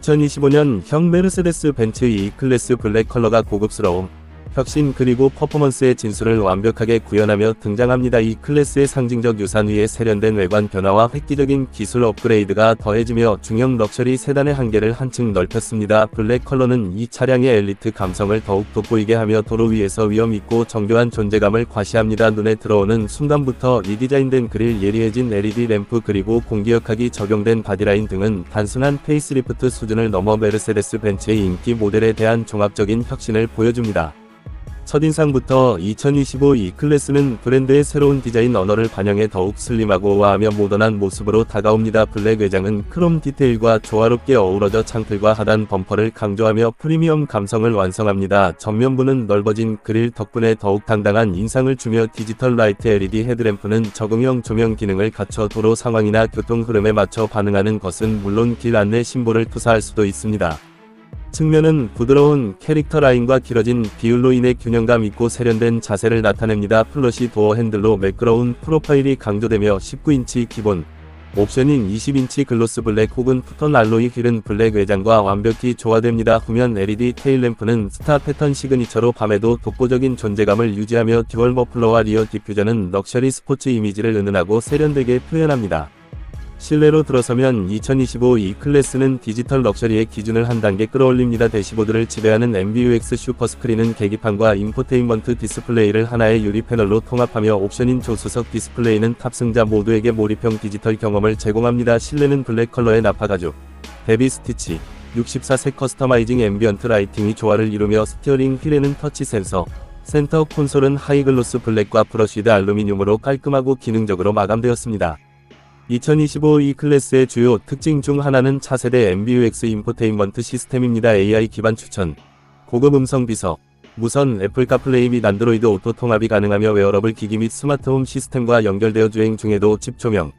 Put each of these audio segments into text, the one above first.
2025년 형 메르세데스 벤츠 E 클래스 블랙 컬러가 고급스러움, 혁신 그리고 퍼포먼스의 진수를 완벽하게 구현하며 등장합니다. 이 클래스의 상징적 유산 위에 세련된 외관 변화와 획기적인 기술 업그레이드가 더해지며 중형 럭셔리 세단의 한계를 한층 넓혔습니다. 블랙 컬러는 이 차량의 엘리트 감성을 더욱 돋보이게 하며 도로 위에서 위험 있고 정교한 존재감을 과시합니다. 눈에 들어오는 순간부터 리디자인된 그릴 예리해진 LED 램프 그리고 공기역학이 적용된 바디라인 등은 단순한 페이스리프트 수준을 넘어 메르세데스 벤츠의 인기 모델에 대한 종합적인 혁신을 보여줍니다. 첫인상부터 2025 E 클래스는 브랜드의 새로운 디자인 언어를 반영해 더욱 슬림하고 우아하며 모던한 모습으로 다가옵니다. 블랙 외장은 크롬 디테일과 조화롭게 어우러져 창틀과 하단 범퍼를 강조하며 프리미엄 감성을 완성합니다. 전면부는 넓어진 그릴 덕분에 더욱 당당한 인상을 주며 디지털 라이트 LED 헤드램프는 적응형 조명 기능을 갖춰 도로 상황이나 교통 흐름에 맞춰 반응하는 것은 물론 길 안내 신보를 투사할 수도 있습니다. 측면은 부드러운 캐릭터 라인과 길어진 비율로 인해 균형감 있고 세련된 자세를 나타냅니다. 플러시 도어 핸들로 매끄러운 프로파일이 강조되며 19인치 기본, 옵션인 20인치 글로스 블랙 혹은 푸턴 알로이 휠은 블랙 외장과 완벽히 조화됩니다. 후면 LED 테일램프는 스타 패턴 시그니처로 밤에도 독보적인 존재감을 유지하며 듀얼 머플러와 리어 디퓨저는 럭셔리 스포츠 이미지를 은은하고 세련되게 표현합니다. 실내로 들어서면 2025 E 클래스는 디지털 럭셔리의 기준을 한 단계 끌어올립니다. 대시보드를 지배하는 MBUX 슈퍼스크린은 계기판과 인포테인먼트 디스플레이를 하나의 유리 패널로 통합하며 옵션인 조수석 디스플레이는 탑승자 모두에게 몰입형 디지털 경험을 제공합니다. 실내는 블랙 컬러의 나파 가죽, 데비 스티치, 64색 커스터마이징 앰비언트 라이팅이 조화를 이루며 스티어링 휠에는 터치 센서, 센터 콘솔은 하이글로스 블랙과 브러쉬드 알루미늄으로 깔끔하고 기능적으로 마감되었습니다. 2025 E 클래스의 주요 특징 중 하나는 차세대 MBUX 인포테인먼트 시스템입니다. AI 기반 추천, 고급 음성 비서, 무선 애플 카플레이 및 안드로이드 오토 통합이 가능하며 웨어러블 기기 및 스마트 홈 시스템과 연결되어 주행 중에도 집 조명,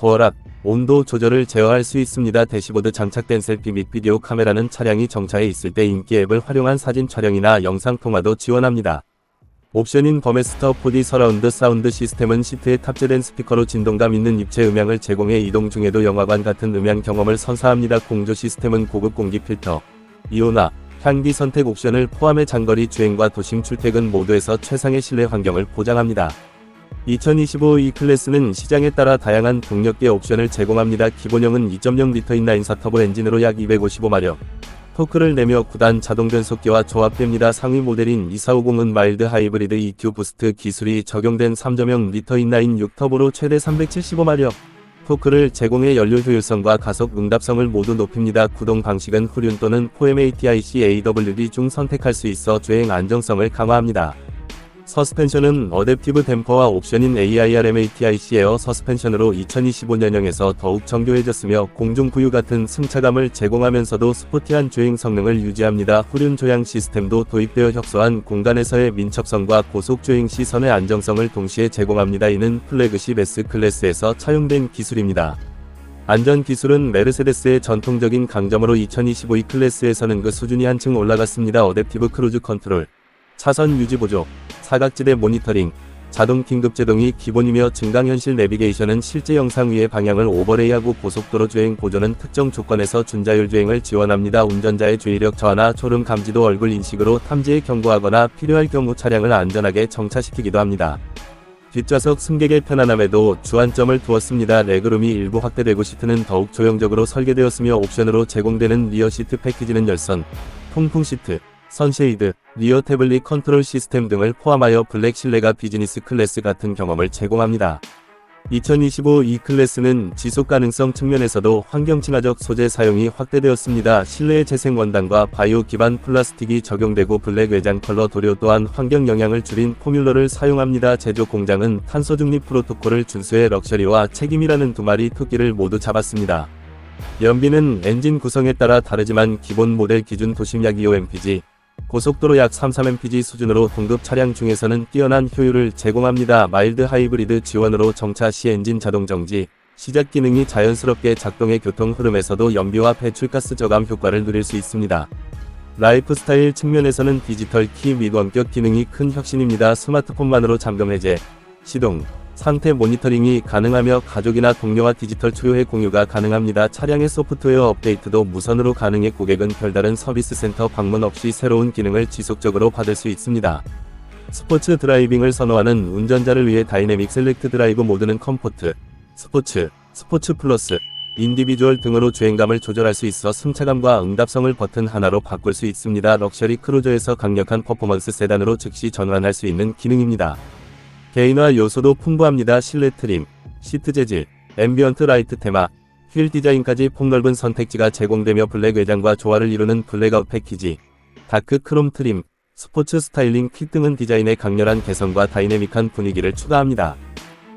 도어락, 온도 조절을 제어할 수 있습니다. 대시보드 장착된 셀피 및 비디오 카메라는 차량이 정차해 있을 때 인기 앱을 활용한 사진 촬영이나 영상 통화도 지원합니다. 옵션인 버메스터 4D 서라운드 사운드 시스템은 시트에 탑재된 스피커로 진동감 있는 입체 음향을 제공해 이동 중에도 영화관 같은 음향 경험을 선사합니다. 공조 시스템은 고급 공기 필터, 이온화, 향기 선택 옵션을 포함해 장거리 주행과 도심 출퇴근 모두에서 최상의 실내 환경을 보장합니다. 2025 E 클래스는 시장에 따라 다양한 동력계 옵션을 제공합니다. 기본형은 2.0L 인라인 4터보 엔진으로 약 255마력, 토크를 내며 9단 자동 변속기와 조합됩니다. 상위 모델인 2450은 마일드 하이브리드 EQ 부스트 기술이 적용된 3.0 리터 인라인 6터보로 최대 375마력, 토크를 제공해 연료 효율성과 가속 응답성을 모두 높입니다. 구동 방식은 후륜 또는 4MATIC AWD 중 선택할 수 있어 주행 안정성을 강화합니다. 서스펜션은 어댑티브 댐퍼와 옵션인 AIRMATIC 에어 서스펜션으로 2025년형에서 더욱 정교해졌으며 공중 부유 같은 승차감을 제공하면서도 스포티한 주행 성능을 유지합니다. 후륜 조향 시스템도 도입되어 협소한 공간에서의 민첩성과 고속 주행 시선의 안정성을 동시에 제공합니다. 이는 플래그십 S 클래스에서 차용된 기술입니다. 안전 기술은 메르세데스의 전통적인 강점으로 2025 E 클래스에서는 그 수준이 한층 올라갔습니다. 어댑티브 크루즈 컨트롤, 차선 유지 보조, 사각지대 모니터링, 자동 긴급 제동이 기본이며 증강현실 내비게이션은 실제 영상 위의 방향을 오버레이하고 고속도로 주행 보조는 특정 조건에서 준자율 주행을 지원합니다. 운전자의 주의력 저하나 초름 감지도 얼굴 인식으로 탐지에 경고하거나 필요할 경우 차량을 안전하게 정차시키기도 합니다. 뒷좌석 승객의 편안함에도 주안점을 두었습니다. 레그룸이 일부 확대되고 시트는 더욱 조형적으로 설계되었으며 옵션으로 제공되는 리어 시트 패키지는 열선, 통풍 시트, 선쉐이드, 리어 태블릿 컨트롤 시스템 등을 포함하여 블랙 실내가 비즈니스 클래스 같은 경험을 제공합니다. 2025 E 클래스는 지속 가능성 측면에서도 환경 친화적 소재 사용이 확대되었습니다. 실내의 재생 원단과 바이오 기반 플라스틱이 적용되고 블랙 외장 컬러 도료 또한 환경 영향을 줄인 포뮬러를 사용합니다. 제조 공장은 탄소 중립 프로토콜을 준수해 럭셔리와 책임이라는 두 마리 토끼를 모두 잡았습니다. 연비는 엔진 구성에 따라 다르지만 기본 모델 기준 도심 약 25mpg, 고속도로 약 33mpg 수준으로 동급 차량 중에서는 뛰어난 효율을 제공합니다. 마일드 하이브리드 지원으로 정차 시 엔진 자동 정지, 시작 기능이 자연스럽게 작동해 교통 흐름에서도 연비와 배출가스 저감 효과를 누릴 수 있습니다. 라이프 스타일 측면에서는 디지털 키 및 원격 기능이 큰 혁신입니다. 스마트폰만으로 잠금 해제, 시동, 상태 모니터링이 가능하며 가족이나 동료와 디지털 초유의 공유가 가능합니다. 차량의 소프트웨어 업데이트도 무선으로 가능해 고객은 별다른 서비스 센터 방문 없이 새로운 기능을 지속적으로 받을 수 있습니다. 스포츠 드라이빙을 선호하는 운전자를 위해 다이내믹 셀렉트 드라이브 모드는 컴포트, 스포츠, 스포츠 플러스, 인디비주얼 등으로 주행감을 조절할 수 있어 승차감과 응답성을 버튼 하나로 바꿀 수 있습니다. 럭셔리 크루저에서 강력한 퍼포먼스 세단으로 즉시 전환할 수 있는 기능입니다. 개인화 요소도 풍부합니다. 실내 트림, 시트 재질, 앰비언트 라이트 테마, 휠 디자인까지 폭넓은 선택지가 제공되며 블랙 외장과 조화를 이루는 블랙아웃 패키지, 다크 크롬 트림, 스포츠 스타일링 킷 등은 디자인의 강렬한 개성과 다이내믹한 분위기를 추가합니다.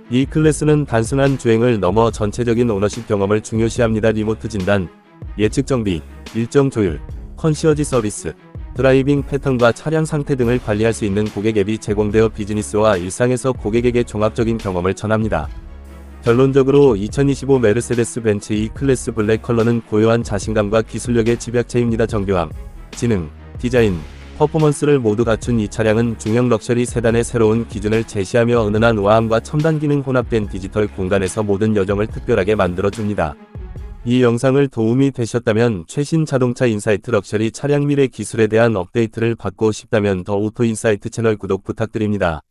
이 클래스는 단순한 주행을 넘어 전체적인 오너십 경험을 중요시합니다. 리모트 진단, 예측 정비, 일정 조율, 컨시어지 서비스, 드라이빙 패턴과 차량 상태 등을 관리할 수 있는 고객 앱이 제공되어 비즈니스와 일상에서 고객에게 종합적인 경험을 전합니다. 결론적으로 2025 메르세데스 벤츠 E 클래스 블랙 컬러는 고요한 자신감과 기술력의 집약체입니다. 정교함, 지능, 디자인, 퍼포먼스를 모두 갖춘 이 차량은 중형 럭셔리 세단의 새로운 기준을 제시하며 은은한 우아함과 첨단 기능 혼합된 디지털 공간에서 모든 여정을 특별하게 만들어줍니다. 이 영상을 도움이 되셨다면 최신 자동차 인사이트 럭셔리 차량 미래 기술에 대한 업데이트를 받고 싶다면 더 오토 인사이트 채널 구독 부탁드립니다.